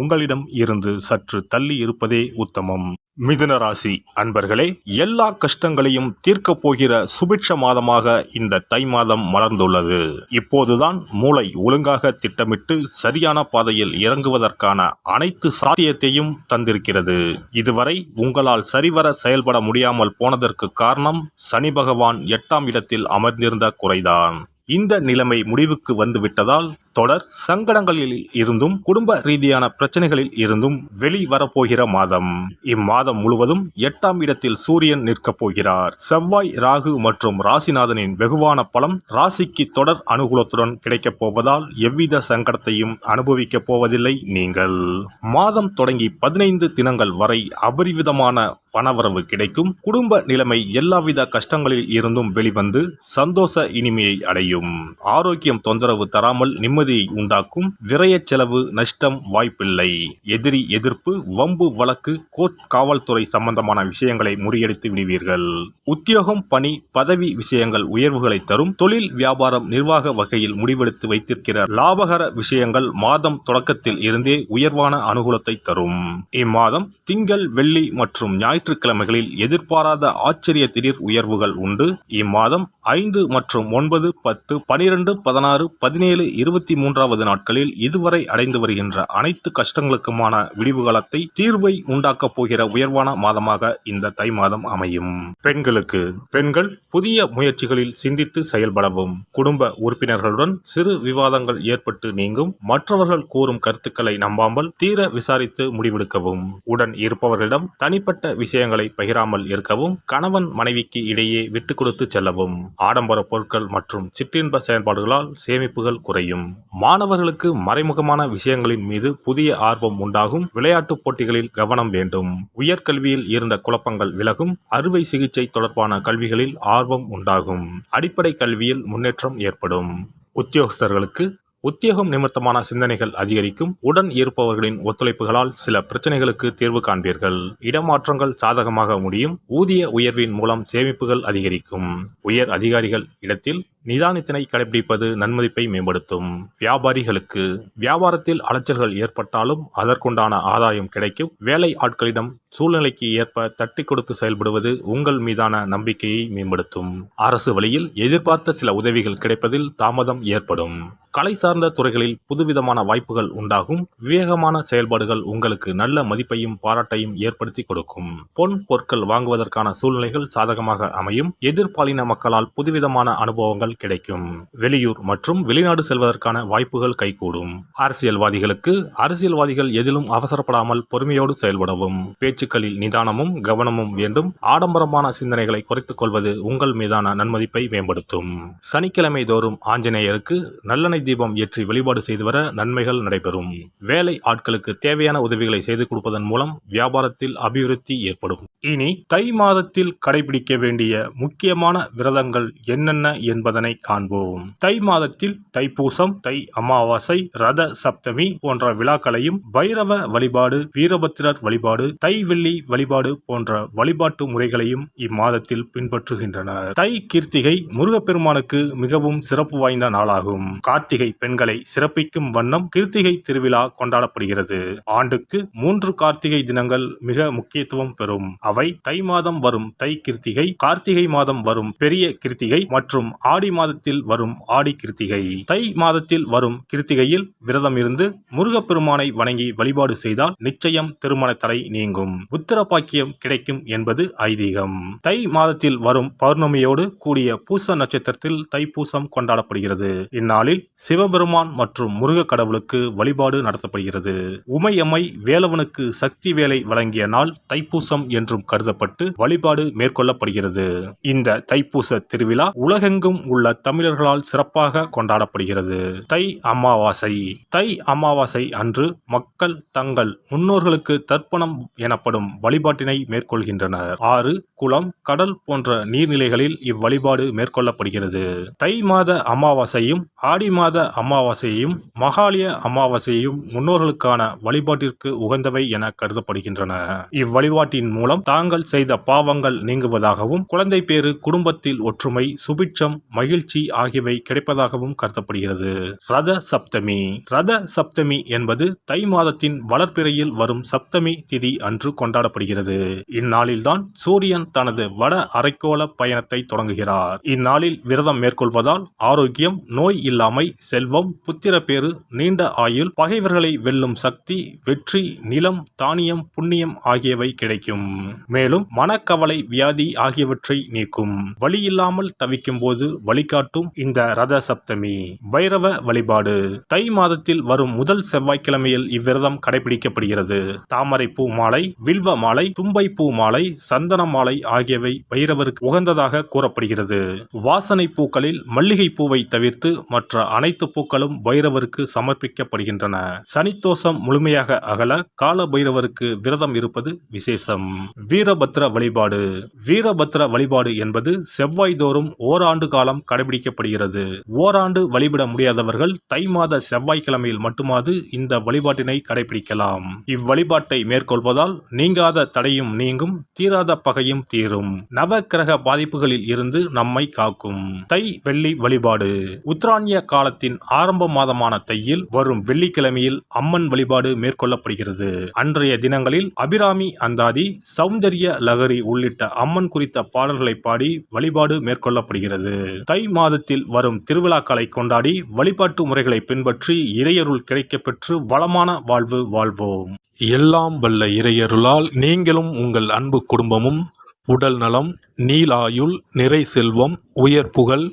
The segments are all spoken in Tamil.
உங்களிடம் இருந்து சற்று தள்ளி இருப்பதே உத்தமம். மிதுன ராசி அன்பர்களே எல்லா கஷ்டங்களையும் தீர்க்கப் போகிற சுபிட்ச மாதமாக இந்த தை மாதம் மலர்ந்துள்ளது. இப்போதுதான் மூளை ஒழுங்காக திட்டமிட்டு சரியான பாதையில் இறங்குவதற்கான அனைத்து சாத்தியத்தையும் தந்திருக்கிறது. இதுவரை உங்களால் சரிவர செயல்பட முடியாமல் போனதற்கு காரணம் சனி பகவான் எட்டாம் இடத்தில் அமர்ந்திருந்த குறைதான். இந்த நிலைமை முடிவுக்கு வந்துவிட்டதால் தொடர் சங்கடங்களில் இருந்தும் குடும்ப ரீதியான பிரச்சனைகளில் இருந்தும் வெளி வரப்போகிற மாதம். இம்மாதம் முழுவதும் எட்டாம் இடத்தில் சூரியன் நிற்கப் போகிறார். செவ்வாய் ராகு மற்றும் ராசிநாதனின் வெகுவான பலம் ராசிக்கு தொடர் அனுகூலத்துடன் கிடைக்கப் போவதால் எவ்வித சங்கடத்தையும் அனுபவிக்கப் போவதில்லை நீங்கள். மாதம் தொடங்கி பதினைந்து தினங்கள் வரை அபரிவிதமான பணவரவு கிடைக்கும். குடும்ப நிலைமை எல்லாவித கஷ்டங்களில் இருந்தும் வெளிவந்து சந்தோஷ இனிமையை அடையும். ஆரோக்கியம் தொந்தரவு தராமல் நிம்மதியை உண்டாக்கும் விரய செலவு நஷ்டம் வாய்ப்பில்லை. எதிரி எதிர்ப்பு வம்பு வழக்கு கோர்ட் காவல்துறை சம்பந்தமான விஷயங்களை முறியடித்து விடுவீர்கள். உத்தியோகம் பணி பதவி விஷயங்கள் உயர்வுகளை தரும் தொழில் வியாபாரம் நிர்வாக வகையில் முடிவெடுத்து வைத்திருக்கிற லாபகர விஷயங்கள் மாதம் தொடக்கத்தில் இருந்தே உயர்வான அனுகூலத்தை தரும். இம்மாதம் திங்கள் வெள்ளி மற்றும் ஞாயிற்றுக்கிழமைகளில் எதிர்பாராத ஆச்சரிய திடீர் உயர்வுகள் உண்டு. இம்மாதம் ஐந்து மற்றும் ஒன்பது பத்து பனிரெண்டு பதினாறு பதினேழு இருபத்தி மூன்றாவது நாட்களில் இதுவரை அடைந்து வருகின்ற அனைத்து கஷ்டங்களுக்குமான விடிவு காலத்தை தீர்வை உண்டாக்கப் போகிற உயர்வான மாதமாக இந்த தை மாதம் அமையும். பெண்களுக்கு பெண்கள் புதிய முயற்சிகளில் சிந்தித்து செயல்படவும் குடும்ப உறுப்பினர்களுடன் சிறு விவாதங்கள் ஏற்பட்டு நீங்கும் மற்றவர்கள் கூறும் கருத்துக்களை நம்பாமல் தீர விசாரித்து முடிவெடுக்கவும் உடன் இருப்பவர்களிடம் தனிப்பட்ட விஷயங்களை பகிராமல் இருக்கவும் கணவன் மனைவிக்கு இடையே விட்டு கொடுத்து செல்லவும் ஆடம்பர பொருட்கள் மற்றும் சிற்றின்ப செயல்பாடுகளால் சேமிப்புகள் குறையும். மாணவர்களுக்கு மறைமுகமான விஷயங்களின் மீது புதிய ஆர்வம் உண்டாகும். விளையாட்டுப் போட்டிகளில் கவனம் வேண்டும். உயர்கல்வியில் இருந்த குழப்பங்கள் விலகும். அறுவை சிகிச்சை தொடர்பான கல்விகளில் ஆர்வம் உண்டாகும். அடிப்படை கல்வியில் முன்னேற்றம் ஏற்படும். உத்தியோகஸ்தர்களுக்கு உத்தியோகம் நிமித்தமான சிந்தனைகள் அதிகரிக்கும். உடன் இருப்பவர்களின் ஒத்துழைப்புகளால் சில பிரச்சனைகளுக்கு தீர்வு காண்பீர்கள். இடமாற்றங்கள் சாதகமாக முடியும். ஊதிய உயர்வின் மூலம் சேமிப்புகள் அதிகரிக்கும். உயர் அதிகாரிகள் இடத்தில் நிதானத்தினை கடைபிடிப்பது நன்மதிப்பை மேம்படுத்தும். வியாபாரிகளுக்கு வியாபாரத்தில் அலைச்சல்கள் ஏற்பட்டாலும் அதற்குண்டான ஆதாயம் கிடைக்கும். வேலை ஆட்களிடம் சூழ்நிலைக்கு ஏற்ப தட்டி கொடுத்து செயல்படுவது உங்கள் மீதான நம்பிக்கையை மேம்படுத்தும். அரசு வழியில் எதிர்பார்த்த சில உதவிகள் கிடைப்பதில் தாமதம் ஏற்படும். கலை சார்ந்த துறைகளில் புதுவிதமான வாய்ப்புகள் உண்டாகும். விவேகமான செயல்பாடுகள் உங்களுக்கு நல்ல மதிப்பையும் பாராட்டையும் ஏற்படுத்தி கொடுக்கும். பொன் பொருட்கள் வாங்குவதற்கான சூழ்நிலைகள் சாதகமாக அமையும். எதிர்பாலின மக்களால் புதுவிதமான அனுபவங்கள் கிடைக்கும். வெளியூர் மற்றும் வெளிநாடு செல்வதற்கான வாய்ப்புகள் கைகூடும். அரசியல்வாதிகளுக்கு அரசியல்வாதிகள் எதிலும் அவசரப்படாமல் பொறுமையோடு செயல்படவும் பேச்சுக்களில் நிதானமும் கவனமும் வேண்டும். ஆடம்பரமான சிந்தனைகளை குறைத்துக் கொள்வது உங்கள் மீதான நன்மதிப்பை மேம்படுத்தும். சனிக்கிழமை தோறும் ஆஞ்சநேயருக்கு நல்லெண்ணெய் தீபம் ஏற்றி வழிபாடு செய்து வர நன்மைகள் நடைபெறும். வேலை ஆட்களுக்கு தேவையான உதவிகளை செய்து கொடுப்பதன் மூலம் வியாபாரத்தில் அபிவிருத்தி ஏற்படும். இனி தை மாதத்தில் கடைபிடிக்க வேண்டிய முக்கியமான விரதங்கள் என்னென்ன என்பதனை காண்போம். தை மாதத்தில் தைப்பூசம் தை அமாவாசை ரத சப்தமி போன்ற விழாக்களையும் பைரவ வழிபாடு வீரபத்திரர் வழிபாடு தை வெள்ளி வழிபாடு போன்ற வழிபாட்டு முறைகளையும் இம்மாதத்தில் பின்பற்றுகின்றனர். தை கீர்த்திகை முருகப்பெருமானுக்கு மிகவும் சிறப்பு வாய்ந்த நாளாகும். கார்த்திகை பெண்களை சிறப்பிக்கும் வண்ணம் கிருத்திகை திருவிழா கொண்டாடப்படுகிறது. ஆண்டுக்கு மூன்று கார்த்திகை தினங்கள் மிக முக்கியத்துவம் பெறும். அவை தை மாதம் வரும் தை கிருத்திகை கார்த்திகை மாதம் வரும் பெரிய கிருத்திகை மற்றும் ஆடி மாதத்தில் வரும் ஆடி கிருத்திகை. தை மாதத்தில் வரும் கிருத்திகையில் விரதம் இருந்து முருகப்பெருமானை வணங்கி வழிபாடு செய்தால் நிச்சயம் திருமண தடை நீங்கும். புத்திர பாக்கியம் கிடைக்கும் என்பது ஐதீகம். தை மாதத்தில் வரும் பௌர்ணமியோடு கூடிய பூச நட்சத்திரத்தில் தைப்பூசம் கொண்டாடப்படுகிறது. இந்நாளில் சிவபெருமான் மற்றும் முருக கடவுளுக்கு வழிபாடு நடத்தப்படுகிறது. உமையம்மை வேலவனுக்கு சக்தி வேலை வழங்கிய நாள் தைப்பூசம் என்றும் கருதப்பட்டு வழிபாடு மேற்கொள்ளப்படுகிறது. இந்த தைப்பூச திருவிழா உலகெங்கும் உள்ள தமிழர்களால் சிறப்பாக கொண்டாடப்படுகிறது. தை அமாவாசை. தை அமாவாசை அன்று மக்கள் தங்கள் முன்னோர்களுக்கு தர்ப்பணம் எனப்படும் வழிபாட்டினை மேற்கொள்கின்றனர். ஆறு குளம் கடல் போன்ற நீர்நிலைகளில் இவ்வழிபாடு மேற்கொள்ளப்படுகிறது. தை மாத அமாவாசையும் ஆடி மாத அமாவாசையையும் மகாலய அமாவாசையும் முன்னோர்களுக்கான வழிபாட்டிற்கு உகந்தவை என கருதப்படுகின்றன. இவ்வழிபாட்டின் மூலம் தாங்கள் செய்த பாவங்கள் நீங்குவதாகவும் குழந்தை பேறு குடும்பத்தில் ஒற்றுமை சுபிட்சம் மகிழ்ச்சி ஆகியவை கிடைப்பதாகவும் கருதப்படுகிறது. ரத சப்தமி. ரத சப்தமி என்பது தை மாதத்தின் வளர்ப்பிறையில் வரும் சப்தமி திதி அன்று கொண்டாடப்படுகிறது. இந்நாளில்தான் சூரியன் தனது வட அரைக்கோள பயணத்தை தொடங்குகிறார். இந்நாளில் விரதம் மேற்கொள்வதால் ஆரோக்கியம் நோய் இல்லாமை செல்வம் புத்திரப்பேறு நீண்ட ஆயுள் பகைவர்களை வெல்லும் சக்தி வெற்றி நிலம் தானியம் புண்ணியம் ஆகியவை கிடைக்கும். மேலும் மனக்கவலை வியாதி ஆகியவற்றை நீக்கும். வழியில்லாமல் தவிக்கும் போது வழி வழிகாட்டும் இந்த ரத சப்தமி வைரவ வழிபாடு. தை மாதத்தில் வரும் முதல் செவ்வாய்க்கிழமையில் இவ்விரதம் கடைபிடிக்கப்படுகிறது. தாமரை பூ மாலை வில்வ மாலை தும்பை பூ மாலை சந்தன மாலை ஆகியவை வைரவருக்கு உகந்ததாக கூறப்படுகிறது. வாசனை பூக்களில் மல்லிகை பூவை தவிர்த்து மற்ற அனைத்து பூக்களும் பைரவருக்கு சமர்ப்பிக்கப்படுகின்றன. சனித்தோஷம் முழுமையாக அகல கால பைரவருக்கு விரதம் இருப்பது விசேஷம். வீரபத்ர வழிபாடு. வீரபத்ர வழிபாடு என்பது செவ்வாய் தோறும் ஓராண்டு காலம் கடைபிடிக்கப்படுகிறது. ஓராண்டு வழிபட முடியாதவர்கள் தை மாத செவ்வாய்க்கிழமையில் மட்டுமாது இந்த வழிபாட்டினை கடைபிடிக்கலாம். இவ்வழிபாட்டை மேற்கொள்வதால் நீங்காத தடையும் நீங்கும் தீராத பகையும் தீரும். நவக்கிரக பாதிப்புகளில் இருந்து நம்மை காக்கும். தை வெள்ளி வழிபாடு. உத்தராணிய காலத்தின் ஆரம்ப மாதமான தையில் வரும் வெள்ளிக்கிழமையில் அம்மன் வழிபாடு மேற்கொள்ளப்படுகிறது. அன்றைய தினங்களில் அபிராமி அந்தாதி சௌந்தரிய லகரி உள்ளிட்ட அம்மன் குறித்த பாடல்களை பாடி வழிபாடு மேற்கொள்ளப்படுகிறது. தை மாதத்தில் வரும் திருவிழாக்களை கொண்டாடி வழிபாட்டு முறைகளை பின்பற்றி இறையருள் கிடைக்கப்பெற்று வளமான வாழ்வு வாழ்வோம். எல்லாம் வல்ல இறையருளால் நீங்களும் உங்கள் அன்பு குடும்பமும் உடல் நலம் நீலாயுள் நிறை செல்வம் உயர் புகழ்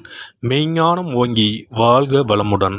மெய்ஞானம் ஓங்கி வாழ்க வளமுடன்.